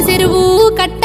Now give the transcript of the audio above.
చెరువు కట్ట